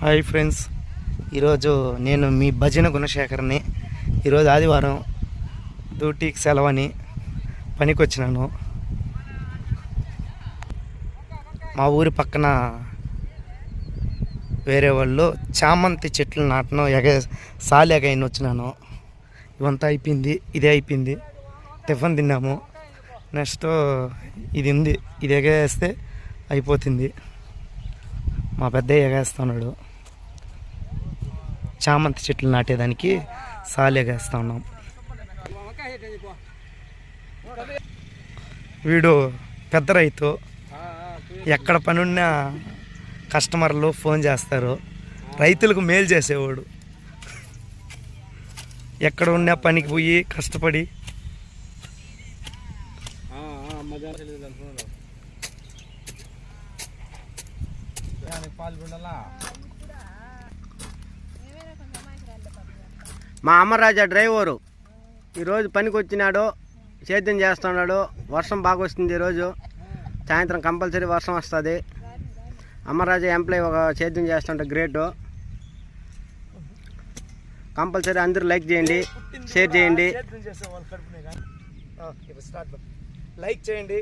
Hi friends. ఈరోజు నేను మీ భజన గుణశేఖర్ని ఈరోజు ఆదివారం డ్యూటీకి సెలవని పనికి వచ్చినాను మా ఊరి పక్కన వేరే వాళ్ళు చామంతి చెట్లు నాటను ఎగ సాలి ఎగైన వచ్చినాను. ఇవంతా అయిపోయింది ఇదే అయిపోయింది. టిఫిన్ తిన్నాము. నెక్స్ట్ ఇది ఉంది ఇది ఎగేస్తే అయిపోతుంది. మా పెద్ద ఎగేస్తున్నాడు. చామంతి చెట్లు నాటేదానికి సాలు ఉన్నాం. వీడు పెద్ద రైతు. ఎక్కడ పని ఉన్నా కస్టమర్లు ఫోన్ చేస్తారు. రైతులకు మేలు చేసేవాడు. ఎక్కడ ఉన్నా పనికి పోయి కష్టపడి. మా అమరరాజా డ్రైవరు ఈరోజు పనికి వచ్చినాడు సేద్యం చేస్తున్నాడు వర్షం బాగా వస్తుంది ఈరోజు. సాయంత్రం కంపల్సరీ వర్షం వస్తుంది. అమ్మరాజా ఎంప్లాయీ ఒక సేద్యం చేస్తుంటే గ్రేట్. కంపల్సరీ అందరూ లైక్ చేయండి షేర్ చేయండి. లైక్ చేయండి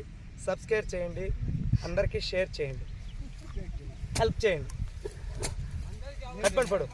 సబ్స్క్రైబ్ చేయండి అందరికీ షేర్ చేయండి. హెల్ప్ చేయండి. చెప్పండి పడు.